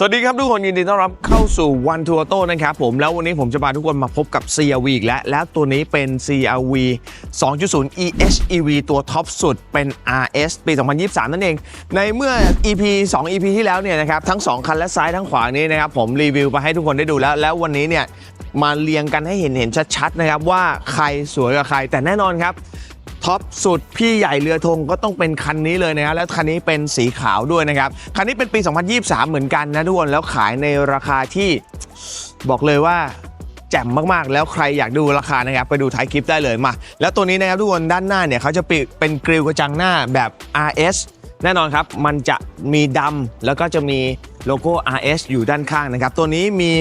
สวัสดีครับทุกคนยินดีต้อนรับเข้าสู่ One to Auto นะครับผมแล้ววันนี้ผมจะพาทุกคนมาพบกับ CRV อีกแล้ว แล้วตัวนี้เป็น CRV 2.0 EHEV ตัวท็อปสุดเป็น RS ปี 2023 นั่นเอง ในเมื่อ EP 2 EP ที่แล้วเนี่ยนะครับทั้ง 2 คันและซ้ายทั้งขวานี้นะครับผมรีวิวไปให้ทุกคนได้ดูแล้ว แล้ววันนี้เนี่ยมาเรียงกันให้เห็นเห็นชัดๆนะครับว่าใครสวยกว่าใครแต่แน่นอนครับ ท็อปสุดพี่ใหญ่เรือธงก็ต้องเป็นคันนี้เลยนะครับแล้วคันนี้เป็นสีขาวด้วยนะครับ คันนี้เป็นปี 2023 เหมือนกันนะทุกคนแล้วขายในราคาที่บอกเลยว่าแจ่มมากๆ แล้วใครอยากดูราคานะครับ ไปดูท้ายคลิปได้เลยมา แล้วตัวนี้นะครับทุกคนด้านหน้าเนี่ยเขาจะปเป็นกริลกระจังหน้าแบบ RS แน่นอนครับ มันจะมีดำแล้วก็จะมีโลโก้ RS อยู่ด้านข้างนะครับ ตัวนี้มี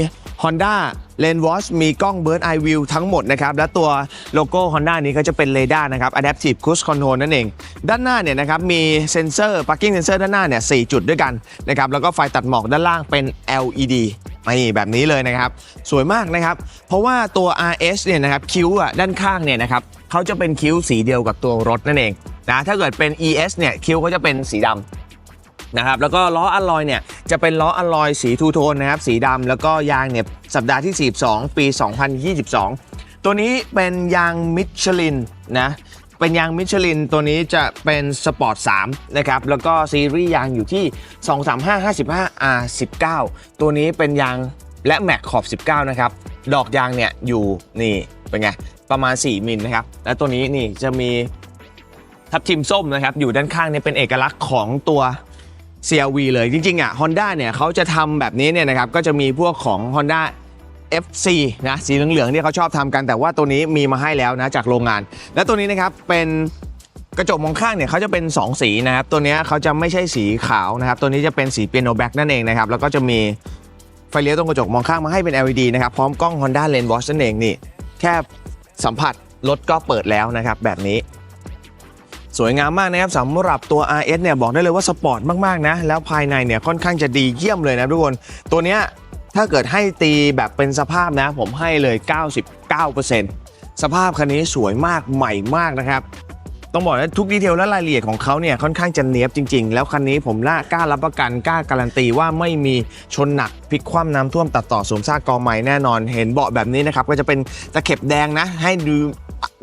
Honda Lane Watch มีกล้อง Bird Eye View ทั้งหมดนะครับ และตัวโลโก้ Honda นี้ก็จะเป็นเรดาร์นะครับ Adaptive Cruise Control นั่นเอง ด้านหน้าเนี่ยนะครับ มีเซ็นเซอร์ Parking Sensor ด้านหน้าเนี่ยสจุดด้วยกันนะครับ แล้วก็ไฟตัดหมอกด้านล่างเป็น LED นี่แบบนี้เลยนะครับ สวยมากนะครับ เพราะว่าตัว RS เนี่ยนะครับคิ้วอะด้านข้างเนี่ยนะครับเขาจะเป็นคิ้วสีเดียวกับตัวรถนั่นเองนะถ้าเกิดเป็น ES เนี่ยคิ้วเขาจะเป็นสีดำ นะครับแล้วก็ล้ออะลอยเนี่ยจะเป็นล้ออะลอยสีทูโทนนะครับสีดำแล้วก็ยางเนี่ยสัปดาห์ที่ 42 ปี 2022 ตัวนี้เป็นยางมิชลินนะเป็นยางมิชลินตัวนี้จะเป็นสปอร์ต3นะครับแล้วก็ซีรีส์ยางอยู่ที่ 235 55 R19 ตัวนี้เป็นยางและแม็กขอบ 19 นะครับ ดอกยางเนี่ยอยู่นี่เป็นไงประมาณ 4 มิลนะครับ และตัวนี้นี่จะมีทับทิมส้มนะครับ อยู่ด้านข้างเนี่ยเป็นเอกลักษณ์ของตัว CRV เลยจริงๆอะ Honda เนี่ยเขาจะทำแบบนี้เนี่ยนะครับก็จะมีพวกของ Honda FC นะสีเหลืองๆที่เขาชอบทำกัน แต่ว่าตัวนี้มีมาให้แล้วนะจากโรงงาน และตัวนี้นะครับเป็นกระจกมองข้างเนี่ยเขาจะเป็น 2 สีนะครับ ตัวเนี้ยเขาจะไม่ใช่สีขาวนะครับ ตัวนี้จะเป็นสีเปียโนแบ็กนั่นเองนะครับ แล้วก็จะมีไฟเลี้ยวตรงกระจกมองข้างมาให้เป็น LED นะครับ พร้อมกล้อง Honda Lane Watch นั่นเองนี่ แค่สัมผัสรถก็เปิดแล้วนะครับ แบบนี้ สวยงามมากนะครับสำหรับตัว RS เนี่ยบอกได้เลยว่าสปอร์ตมากๆนะ แล้วภายในเนี่ยค่อนข้างจะดีเยี่ยมเลยนะทุกคน ตัวเนี้ยถ้าเกิดให้ตีแบบเป็นสภาพนะ ผมให้เลย 99%สภาพคันนี้สวยมากใหม่มากนะครับต้องบอกว่าทุกดีเทลและรายละเอียดของเขาเนี่ยค่อนข้างจะเนียบจริง ๆ แล้วคันนี้ผมล่ากล้ารับประกันกล้าการันตีว่าไม่มีชนหนักพลิกคว่ำน้ำท่วมตัดต่อสวมซากกอไม้แน่นอน เห็นเบาะแบบนี้นะครับก็จะเป็นตะเข็บแดงนะ ให้ดู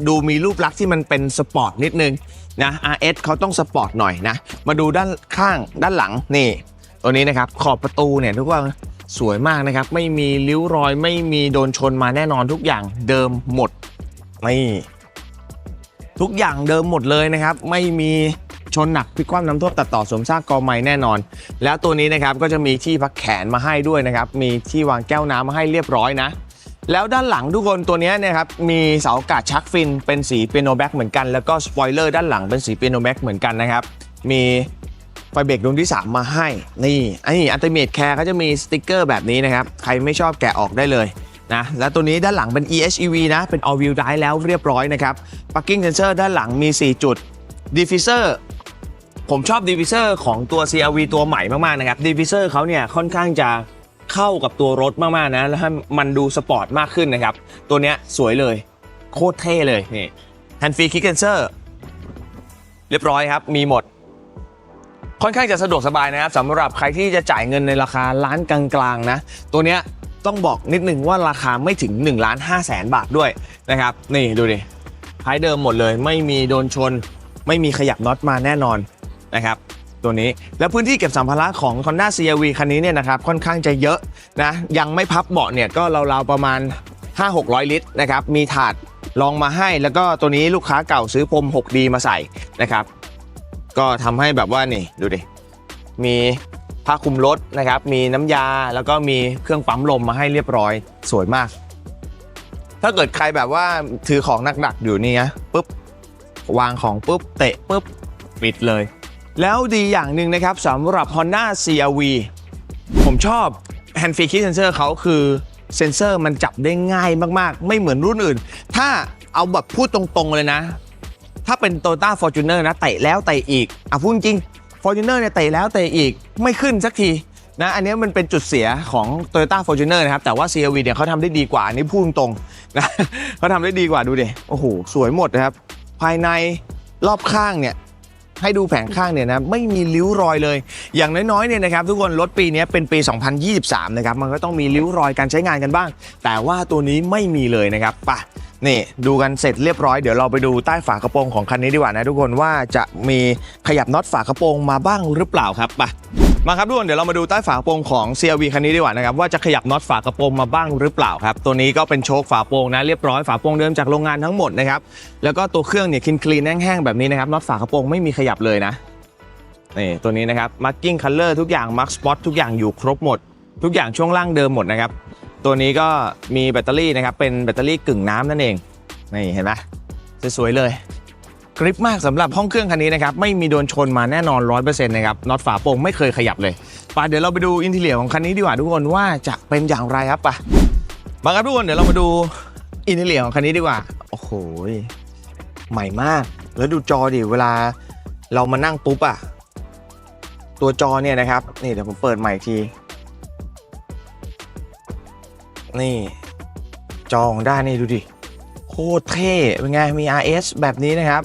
ดูมีรูปลักษณ์ที่มันเป็นสปอร์ตนิดนึงนะ RS เขาต้องสปอร์ตหน่อยนะ มาดูด้านข้างด้านหลังนี่ ตัวนี้นะครับ ขอบประตูเนี่ยทุกคนสวยมากนะครับ ไม่มีริ้วรอย ไม่มีโดนชนมาแน่นอนทุกอย่างเดิมหมดนี่ทุกอย่างเดิมหมดเลยนะครับ ไม่มีชนหนักพิกคว่ำน้ำท่วมตัดต่อสวมซากกอไม้แน่นอน แล้วตัวนี้นะครับก็จะมีที่พักแขนมาให้ด้วยนะครับ มีที่วางแก้วน้ำมาให้เรียบร้อยนะ แล้วด้านหลังทุกคนตัวเนี้ยเนะครับมีเสาอากาศชักฟินเป็นสีเปียโนแบ็กเหมือนกัน แล้วก็สปอยเลอร์ด้านหลังเป็นสีเปียโนแบ็กเหมือนกันนะครับ มีไฟเบรกดวงที่ 3 มาให้นี่ไอ้อัลติเมทแคร์เขาจะมีสติกเกอร์แบบนี้นะครับ ใครไม่ชอบแกะออกได้เลยนะแล้วตัวนี้ด้านหลังเป็น EHEV นะ เป็น all wheel drive แล้วเรียบร้อยนะครับ parking sensor ด้านหลังมี 4 จุด diffuser ผมชอบ diffuser ของตัว CRV ตัวใหม่มาก ๆ นะครับ diffuser เขาเนี่ยค่อนข้างจะ เข้ากับตัวรถมากๆนะ แล้วให้มันดูสปอร์ตมากขึ้นนะครับ ตัวเนี้ยสวยเลย โคตรเท่เลยนี่ hand free kick sensor เรียบร้อยครับ มีหมด ค่อนข้างจะสะดวกสบายนะครับสำหรับใครที่จะจ่ายเงินในราคาล้านกลางๆนะ ตัวเนี้ยต้องบอกนิดนึงว่าราคาไม่ถึง1ล้าน5แสนบาทด้วยนะครับ นี่ดูดิท้ายเดิมหมดเลย ไม่มีโดนชน ไม่มีขยับน็อตมาแน่นอนนะครับ ตัวนี้ แล้วพื้นที่เก็บสัมภาระของ Honda CRV คันนี้เนี่ยนะครับค่อนข้างจะเยอะนะยังไม่พับเบาะเนี่ยก็ราวๆประมาณ 5-600 ลิตรนะครับมีถาดรองมาให้แล้วก็ตัวนี้ลูกค้าเก่าซื้อพรม 6D มาใส่นะครับ ก็ทำให้แบบว่านี่ดูดิมีผ้าคลุมรถนะครับ มีน้ำยาแล้วก็มีเครื่องปั๊มลมมาให้เรียบร้อยสวยมาก ถ้าเกิดใครแบบว่าถือของหนักๆอยู่นี่นะปุ๊บวางของปุ๊บเตะปุ๊บปิดเลย แล้วดีอย่างหนึ่งนะครับสำหรับ Honda CRV ผมชอบ Hand Free Key Sensor เขาคือเซนเซอร์มันจับได้ง่ายมากๆ ไม่เหมือนรุ่นอื่น ถ้าเอาแบบพูดตรงๆเลยนะ ถ้าเป็น Toyota Fortuner นะเตะแล้วเตะอีกอะพูดจริง Fortuner เนี่ยเตะแล้วเตะอีกไม่ขึ้นสักทีนะอันนี้มันเป็นจุดเสียของ Toyota Fortuner นะครับ แต่ว่า CRV เนี่ยเขาทำได้ดีกว่านนี้พูดตรงๆนะเขาทำได้ดีกว่าดูดิโอ้โห สวยหมดนะครับ ภายในรอบข้างเนี่ย ให้ดูแผงข้างเนี่ยนะไม่มีริ้วรอยเลย อย่างน้อยๆเนี่ยนะครับทุกคนรถปีนี้เป็นปี 2023 นะครับมันก็ต้องมีริ้วรอยการใช้งานกันบ้าง แต่ว่าตัวนี้ไม่มีเลยนะครับไปะ นี่ดูกันเสร็จเรียบร้อยเดี๋ยวเราไปดูใต้ฝากระโปรงของคันนี้ดีกว่านะทุกคนว่าจะมีขยับน็อตฝากระโปรงมาบ้างหรือเปล่าครับไปมาครับทุกคนเดี๋ยวเรามาดูใต้ฝากระโปรงของ CRV คันนี้ดีกว่านะครับว่าจะขยับน็อตฝากระโปรงมาบ้างหรือเปล่าครับ ตัวนี้ก็เป็นโชคฝาโปรงนะเรียบร้อยฝาโปรงเดิมจากโรงงานทั้งหมดนะครับแล้วก็ตัวเครื่องเนี่ยคลีนคลีนแห้งๆแบบนี้นะครับน็อตฝากระโปรงไม่มีขยับเลยนะนี่ตัวนี้นะครับ marking color ทุกอย่าง mark spot ทุกอย่างอยู่ครบหมด ทุกอย่างช่วงล่างเดิมหมดนะครับ ตัวนี้ก็มีแบตเตอรี่นะครับเป็นแบตเตอรี่กึ่งน้ำนั่นเองนี่เห็นไหมสวยๆเลยกริปมากสำหรับห้องเครื่องคันนี้นะครับไม่มีโดนชนมาแน่นอน 100%นะครับน็อตฝาโป่งไม่เคยขยับเลยไปเดี๋ยวเราไปดูอินทีเลียของคันนี้ดีกว่าทุกคนว่าจะเป็นอย่างไรครับไปมาครับทุกคนเดี๋ยวเรามาดูอินทีเลียของคันนี้ดีกว่าโอ้โหใหม่มาก แล้วดูจอดิเวลาเรามานั่งปุ๊บอะตัวจอเนี่ยนะครับนี่เดี๋ยวผมเปิดใหม่อีกที นี่จอของด้นี่ดูดิ โคตรเท่ เป็นไง มี RS แบบนี้นะครับ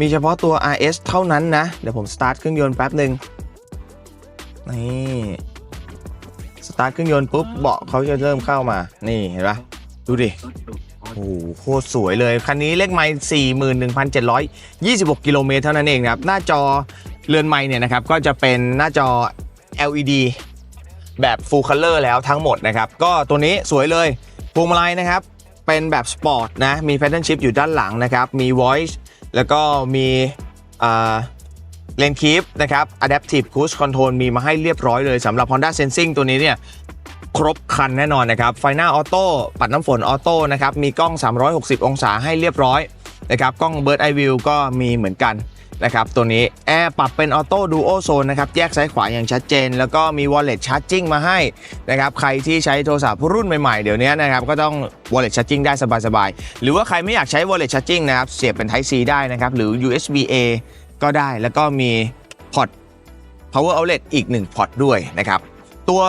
มีเฉพาะตัว RS เท่านั้นนะ เดี๋ยวผมสตาร์ทเครื่องยนต์แป๊บหนึ่งนี่สตาร์ทเครื่องยนต์ปุ๊บเบาะเขาจะเริ่มเข้ามา นี่เห็นปะดูดิ โอ้โหโคตรสวยเลย คันนี้เลขไมล์41,726 กิโลเมตรเท่านั้นเองนะครับ หน้าจอเรือนไม้เนี่ยนะครับ ก็จะเป็นหน้าจอ LED แบบ Full Color แล้วทั้งหมดนะครับ ก็ตัวนี้สวยเลยพวงมาลัยนะครับ เป็นแบบสปอร์ตนะ มี Pattern Shift อยู่ด้านหลังนะครับ มี Voice แล้วก็มีเลนคีฟนะครับ Adaptive Cruise Control มีมาให้เรียบร้อยเลยสำหรับ Honda Sensing ตัวนี้เนี่ยครบคันแน่นอนนะครับไฟหน้าออโต้ปัดน้ำฝนออโต้นะครับ มีกล้อง 360 องศาให้เรียบร้อยนะครับ กล้อง Bird Eye View ก็มีเหมือนกัน นะครับตัวนี้แอร์ปรับเป็นออโต้ดูโอโซนนะครับแยกซ้ายขวาอย่างชัดเจน แล้วก็มี Wallet Charging มาให้นะครับใครที่ใช้โทรศัพท์รุ่นใหม่ๆ เดี๋ยวนี้นะครับก็ต้อง Wallet Charging ได้สบายๆ หรือว่าใครไม่อยากใช้ Wallet Charging นะครับเสียบเป็น Type C ได้นะครับหรือ USB A ก็ได้แล้วก็มีพอร์ต power outlet อีก1พอร์ตด้วยนะครับตัว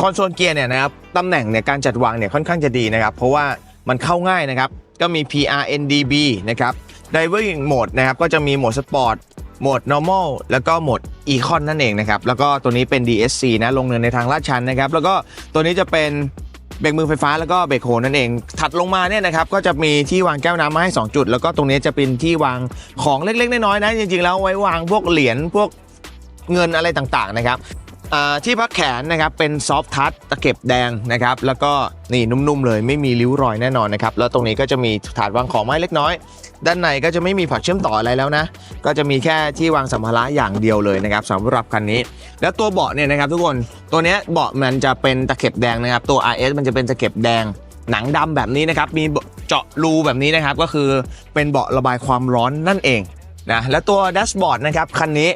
คอนโซลเกียร์เนี่ยนะครับตำแหน่งเนี่ยการจัดวางเนี่ยค่อนข้างจะดีนะครับ เพราะว่ามันเข้าง่ายนะครับ ก็มี PRNDB นะครับ Diving Mode นะครับก็จะมีโหมด Sport โหมด Normal แล้วก็โหมด Econ นั่นเองนะครับ แล้วก็ตัวนี้เป็น DSC นะ ลงเนินในทางลาดชันนะครับ แล้วก็ตัวนี้จะเป็นเบรกมือไฟฟ้าแล้วก็เบรกโฮนั่นเอง ถัดลงมาเนี่ยนะครับ ก็จะมีที่วางแก้วน้ำมาให้ 2 จุด แล้วก็ตรงนี้จะเป็นที่วางของเล็กๆ น้อยๆนะ จริงๆ แล้วไว้วางพวกเหรียญพวกเงินอะไรต่างๆ นะครับที่พักแขนนะครับเป็นซอฟทัชตะเข็บแดงนะครับ แล้วก็นี่นุ่มๆเลยไม่มีริ้วรอยแน่นอนนะครับ แล้วตรงนี้ก็จะมีถาดวางของไม้เล็กน้อย ด้านในก็จะไม่มีพอร์ตเชื่อมต่ออะไรแล้วนะ ก็จะมีแค่ที่วางสัมภาระอย่างเดียวเลยนะครับสำหรับคันนี้ แล้วตัวเบาะเนี่ยนะครับทุกคนตัวเนี้ยเบาะมันจะเป็นตะเข็บแดงนะครับตัว RS มันจะเป็นตะเข็บแดงหนังดำแบบนี้นะครับมีเจาะรูแบบนี้นะครับก็คือเป็นเบาะระบายความร้อนนั่นเองนะและตัวแดชบอร์ดนะครับคันนี้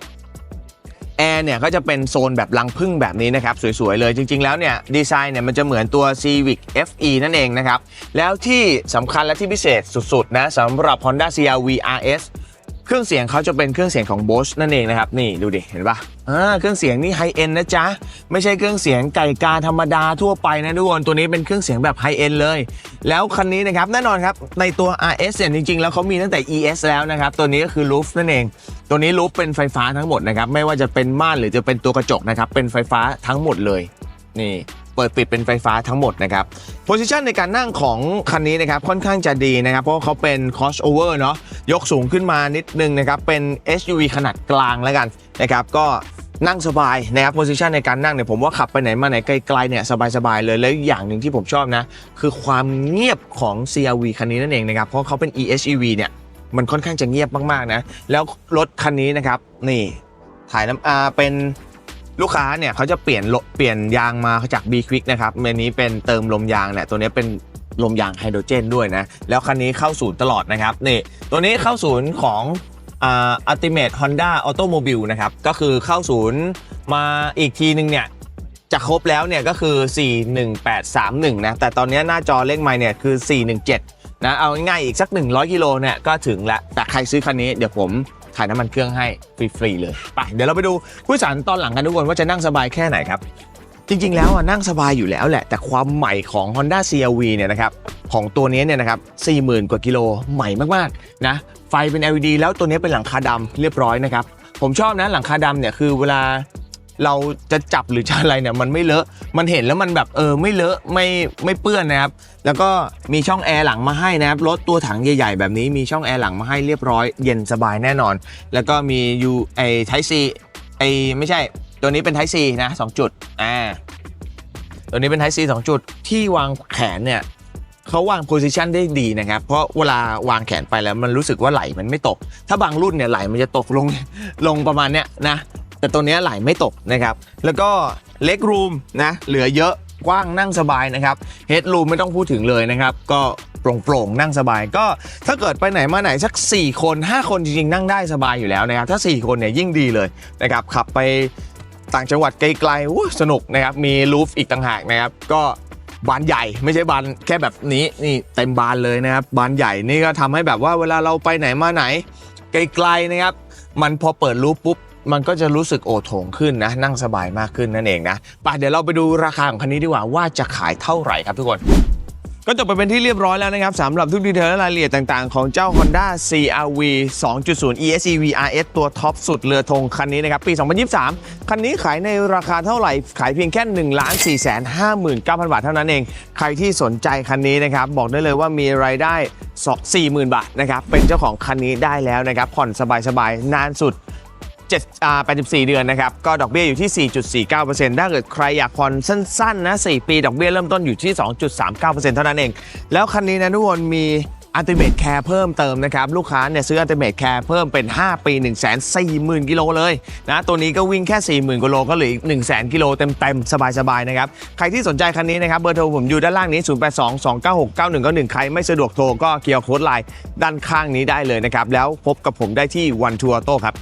แอร์เนี่ยก็จะเป็นโซนแบบรังพึ่งแบบนี้นะครับ สวย ๆ เลยจริง ๆ แล้วเนี่ยดีไซน์เนี่ยมันจะเหมือนตัว Civic FE นั่นเองนะครับ แล้วที่สำคัญและที่พิเศษสุด ๆ นะสำหรับ Honda CR-V RS เครื่องเสียงเขาจะเป็นเครื่องเสียงของ Bosch นั่นเองนะครับ นี่ดูดิ เห็นปะอ่าเครื่องเสียงนี่ไฮเอ็นนะจ๊ะ ไม่ใช่เครื่องเสียงไก่กาธรรมดาทั่วไปนะทุกคนตัวนี้เป็นเครื่องเสียงแบบไฮเอ็นเลย แล้วคันนี้นะครับแน่นอนครับ ในตัว RS เนี่ยจริงๆ แล้วเขามีตั้งแต่ ES แล้วนะครับ ตัวนี้ก็คือ Roof นั่นเอง ตัวนี้ Roof เป็นไฟฟ้าทั้งหมดนะครับไม่ว่าจะเป็นม่านหรือจะเป็นตัวกระจกนะครับเป็นไฟฟ้าทั้งหมดเลยนี่ เปิดปิดเป็นไฟฟ้าทั้งหมดนะครับโพซิชันในการนั่งของคันนี้นะครับค่อนข้างจะดีนะครับ เพราะเขาเป็น crossover เนาะยกสูงขึ้นมานิดนึงนะครับ เป็น SUV ขนาดกลางแล้วกันนะครับ ก็นั่งสบายนะครับโพซิชันในการนั่งเนี่ยผมว่าขับไปไหนมาไหนไกลๆเนี่ยสบายๆเลย แล้วอย่างหนึ่งที่ผมชอบนะ คือความเงียบของ CRV คันนี้นั่นเองนะครับ เพราะเขาเป็น EHEV เนี่ยมันค่อนข้างจะเงียบมากๆนะ แล้วรถคันนี้นะครับนี่ถ่ายน้ำอาเป็น ลูกค้าเนี่ยเขาจะเปลี่ยนเปลี่ยนยางมาจาก B Quick นะครับเมนนี้เป็นเติมลมยางเนี่ยตัวนี้เป็นลมยางไฮโดรเจนด้วยนะ แล้วคันนี้เข้าศูนย์ตลอดนะครับนี่ตัวนี้เข้าศูนย์ของอ่า Ultimate Honda Automobile นะครับก็คือเข้าศูนย์มาอีกทีนึงเนี่ยจะครบแล้วเนี่ยก็คือ 41831 นะ แต่ตอนนี้หน้าจอเลขไมล์เนี่ยคือ 417 นะ เอาง่ายๆอีกสัก 100 กิโลเนี่ยก็ถึงล้วแต่ใครซื้อคันนี้เดี๋ยวผม ถ่ายน้ำมันเครื่องให้ฟรีๆเลยไปเดี๋ยวเราไปดูผู้โดยสารตอนหลังกันทุกคนว่าจะนั่งสบายแค่ไหนครับ จริงๆ แล้วอะนั่งสบายอยู่แล้วแหละ แต่ความใหม่ของ Honda CR-V เนี่ยนะครับของตัวนี้เนี่ยนะครับ40,000 กว่ากิโลใหม่มากๆนะไฟเป็น LED แล้วตัวนี้เป็นหลังคาดำเรียบร้อยนะครับผมชอบนะหลังคาดำเนี่ยคือเวลา เราจะจับหรือจะอะไรเนี่ยมันไม่เลอะ มันเห็นแล้วมันแบบเออไม่เลอะไม่ไม่เปื้อนนะครับ แล้วก็มีช่องแอร์หลังมาให้นะครับ รถตัวถังใหญ่ๆแบบนี้มีช่องแอร์หลังมาให้เรียบร้อยเย็นสบายแน่นอน แล้วก็มี U ไอ Type C ไอไม่ใช่ตัวนี้เป็น Type C นะสองจุดอ่าตัวนี้เป็น Type C สองจุดที่วางแขนเนี่ยเขาวางโพซิชันได้ดีนะครับ เพราะเวลาวางแขนไปแล้วมันรู้สึกว่าไหลมันไม่ตก ถ้าบางรุ่นเนี่ยไหลมันจะตกลงลงประมาณเนี้ยนะ แต่ตัวนี้ไหลไม่ตกนะครับ แล้วก็เล็กรูมนะเหลือเยอะกว้างนั่งสบายนะครับเฮดรูมไม่ต้องพูดถึงเลยนะครับ ก็โปร่งๆนั่งสบายก็ถ้าเกิดไปไหนมาไหนสัก 4 คน 5 คนจริงๆ นั่งได้สบายอยู่แล้วนะครับ ถ้า 4 คนเนี่ยยิ่งดีเลยนะครับขับไปต่างจังหวัดไกลๆสนุกนะครับ มีรูฟอีกต่างหากนะครับ ก็บานใหญ่ไม่ใช่บานแค่แบบนี้นี่เต็มบานเลยนะครับ บานใหญ่นี่ก็ทำให้แบบว่าเวลาเราไปไหนมาไหนไกลๆนะครับ มันพอเปิดรูปปุ๊บมันก็จะรู้สึกโอโถงขึ้นนะ นั่งสบายมากขึ้นนั่นเองนะไปเดี๋ยวเราไปดูราคาของคันนี้ดีกว่าว่าจะขายเท่าไหร่ครับทุกคน ก็จบไปเป็นที่เรียบร้อยแล้วนะครับสำหรับทุกดีเทลและรายละเอียดต่างๆ ของเจ้า Honda CRV 2.0 ESEV RS ตัวท็อปสุดเรือธงคันนี้นะครับ ปี 2023 คันนี้ขายในราคาเท่าไหร่ ขายเพียงแค่ 1 4 5 9 0 0 0 บาทเท่านั้นเอง ใครที่สนใจคันนี้นะครับ บอกได้เลยว่ามีรายได้ 40,000 บาทนะครับ เป็นเจ้าของคันนี้ได้แล้วนะครับ ผ่อนสบายๆ นานสุด 7อ่า84 เดือนนะครับ ก็ดอกเบี้ยอยู่ที่ 4.49%ถ้าเกิดใครอยากผ่อนสั้นๆนะ 4 ปี ดอกเบี้ยเริ่มต้นอยู่ที่ 2.39%เท่านั้นเอง แล้วคันนี้นะทุกคนมี Ultimate Care เพิ่มเติมนะครับ ลูกค้าเนี่ยซื้อ Ultimate Care เพิ่มเป็น 5 ปี 1 4 0 0 0 0 กิโลเลยนะตัวนี้ก็วิ่งแค่ 40,000 กิโลก็เหลืออีก 1 0 0 0 0 0 กิโลเต็มๆ สบายๆ นะครับ ใครที่สนใจคันนี้นะครับ เบอร์โทรผมอยู่ด้านล่างนี้ 0822969191 ใครไม่สะดวกโทรก็เคียร์โค้ดไลน์ด้านข้างนี้ได้เลยนะครับ แล้วพบกับผมได้ที่ One Tour Auto ครับ